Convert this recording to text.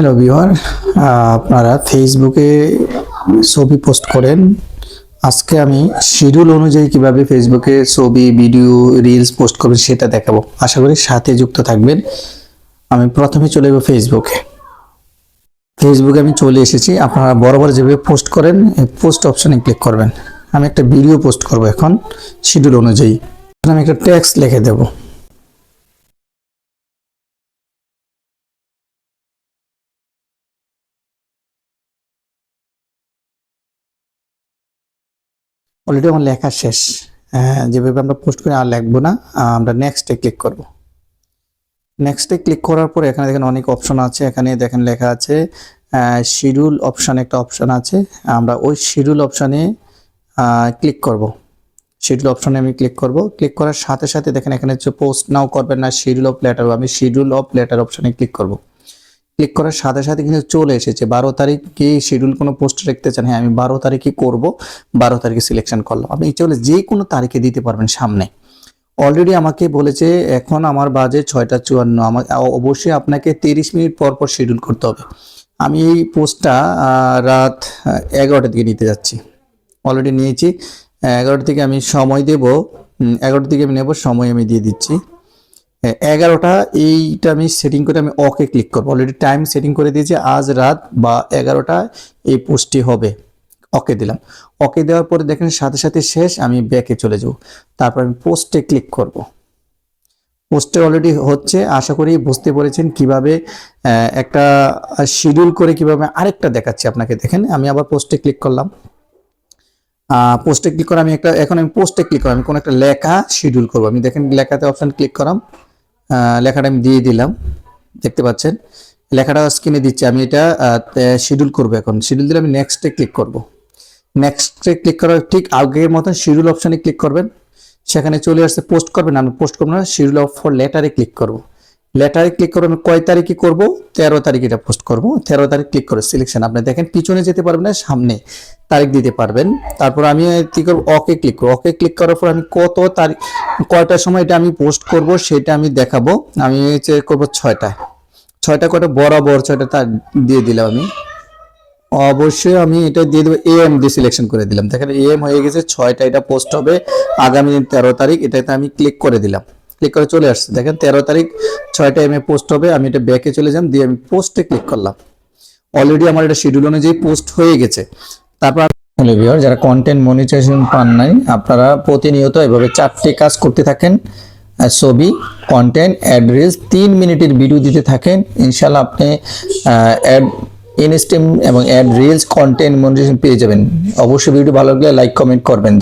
Hello ভিওয়ার আপনারা ফেসবুকে ছবি পোস্ট করেন। আজকে আমি শিডিউল অনুযায়ী কীভাবে ফেসবুকে ছবি ভিডিও রিলস পোস্ট করবেন সেটা দেখাবো। আশা করি সাথে যুক্ত থাকবেন। আমি প্রথমে চলে যাব ফেসবুকে ফেসবুকে আমি চলে এসেছি। আপনারা বরাবর যেভাবে পোস্ট করেন পোস্ট অপশনে ক্লিক করবেন। আমি একটা ভিডিও পোস্ট করব এখন শিডিউল অনুযায়ী। আমি একটা টেক্সট লিখে দেবো। অলরেডি আমার লেখা শেষ। আহ, যেভাবে আমরা পোস্ট করে আর লিখব না আমরা নেক্সটে ক্লিক করব। নেক্সটে ক্লিক করার পরে এখানে দেখেন অনেক অপশন আছে। এখানে দেখেন লেখা আছে শিডিউল অপশন একটা অপশন আছে। আমরা ওই শিডিউল অপশনে ক্লিক করব। শিডিউল অপশনে আমি ক্লিক করব। ক্লিক করার সাথে সাথে দেখেন এখানে হচ্ছে পোস্ট নাও করবেন না শিডিউল অফ লেটার আমি শিডিউল অফ লেটার অপশনে ক্লিক করব। ক্লিক করার সাথে সাথে কিন্তু চলে এসেছে। বারো তারিখ কি শিডিউল কোনো পোস্ট রাখতে চান হ্যাঁ আমি বারো তারিখে করব, বারো তারিখে সিলেকশন করলাম। আপনি ইচ্ছে হলে যে কোনো তারিখে দিতে পারবেন সামনে। অলরেডি আমাকে বলেছে, এখন আমার বাজে ছয়টা চুয়ান্ন। আমার অবশ্যই আপনাকে তিরিশ মিনিট পর পর শিডিউল করতে হবে। আমি এই পোস্টটা রাত এগারোটার দিকে নিতে যাচ্ছি। অলরেডি নিয়েছি। এগারোটা থেকে আমি সময় দেব। এগারোটা থেকে আমি নেব, সময় আমি দিয়ে দিচ্ছি। এগারোটা, এইটা আমি সেটিং করে আমি ওকে ক্লিক করব। অলরেডি টাইম সেটিং করে দিয়েছি, আজ রাত বা এগারোটা এই পোস্টটি হবে। ওকে দিলাম। ওকে দেওয়ার পরে দেখেন সাথে সাথে শেষ, আমি ব্যাকে চলে যাব। তারপর আমি পোস্টে ক্লিক করব। পোস্টে অলরেডি হচ্ছে, আশা করি বুঝতে পেরেছেন কীভাবে একটা শিডিউল করে কীভাবে আরেকটা দেখাচ্ছি আপনাকে। দেখেন, আমি আবার পোস্টে ক্লিক করলাম। পোস্টে ক্লিক করে আমি একটা, এখন আমি পোস্টে ক্লিক করলাম আমি কোনো একটা লেখা শিডিউল করব। আমি দেখেন লেখাতে অপশন ক্লিক করাম। লেখাটা আমি দিয়ে দিলাম। দেখতে পাচ্ছেন? লেখাটা স্ক্রিনে দিচ্ছি। আমি এটা শিডিউল করব এখন। শিডিউল দিলে আমি নেক্সটে ক্লিক করব। নেক্সটে ক্লিক করার ঠিক আগের মতন শিডিউল অপশানে ক্লিক করবেন। সেখানে চলে আসছে পোস্ট করবেন। আমি পোস্ট করব না শিডিউল অফ ফর লেটারে ক্লিক করব। লেটারে ক্লিক করব আমি কয় তারিখে করব? তেরো তারিখ এটা পোস্ট করব। তেরো তারিখ ক্লিক করে সিলেকশন আপনি দেখেন, পিছনে যেতে পারবেন না, সামনে তারিখ দিতে পারবেন। তারপর আমি কি করব? ওকে ক্লিক করব। ওকে ক্লিক করার পর আমি কত তারিখ কয়টার সময় এটা আমি পোস্ট করব সেটা আমি দেখাবো। আমি হচ্ছে করব ছয়টা। ছয়টা কটা বরাবর ছয়টা তার দিয়ে দিলাম আমি। অবশ্যই আমি এটা দিয়ে দেবো এএম দিয়ে সিলেকশন করে দিলাম। দেখেন এএম হয়ে গেছে, ছয়টা এটা পোস্ট হবে। আগামী দিন তেরো তারিখ, এটাতে আমি ক্লিক করে দিলাম। ক্লিক করে চলে আসছে। দেখেন, তেরো তারিখ ছয়টা এম এ পোস্ট হবে, আমি এটা ব্যাকে চলে যাম, দিয়ে আমি পোস্টে ক্লিক করলাম। অলরেডি আমার এটা শিডিউল অনুযায়ী পোস্ট হয়ে গেছে। তারপর যারা কন্টেন্ট মনিটাইজেশন পান নাই, আপনারা প্রতিনিয়ত এভাবে চারটে কাজ করতে থাকেন। ছবি কন্টেন্ট অ্যাড্রেস তিন মিনিটের ভিডিও দিতে থাকেন। ইনশাল্লাহ আপনি অ্যাড ইনস্টেম এবং অ্যাড রিলস কন্টেন্ট মনিটাইজেশন পেয়ে যাবেন। অবশ্যই ভিডিও ভালো লাগলে লাইক কমেন্ট করবেন।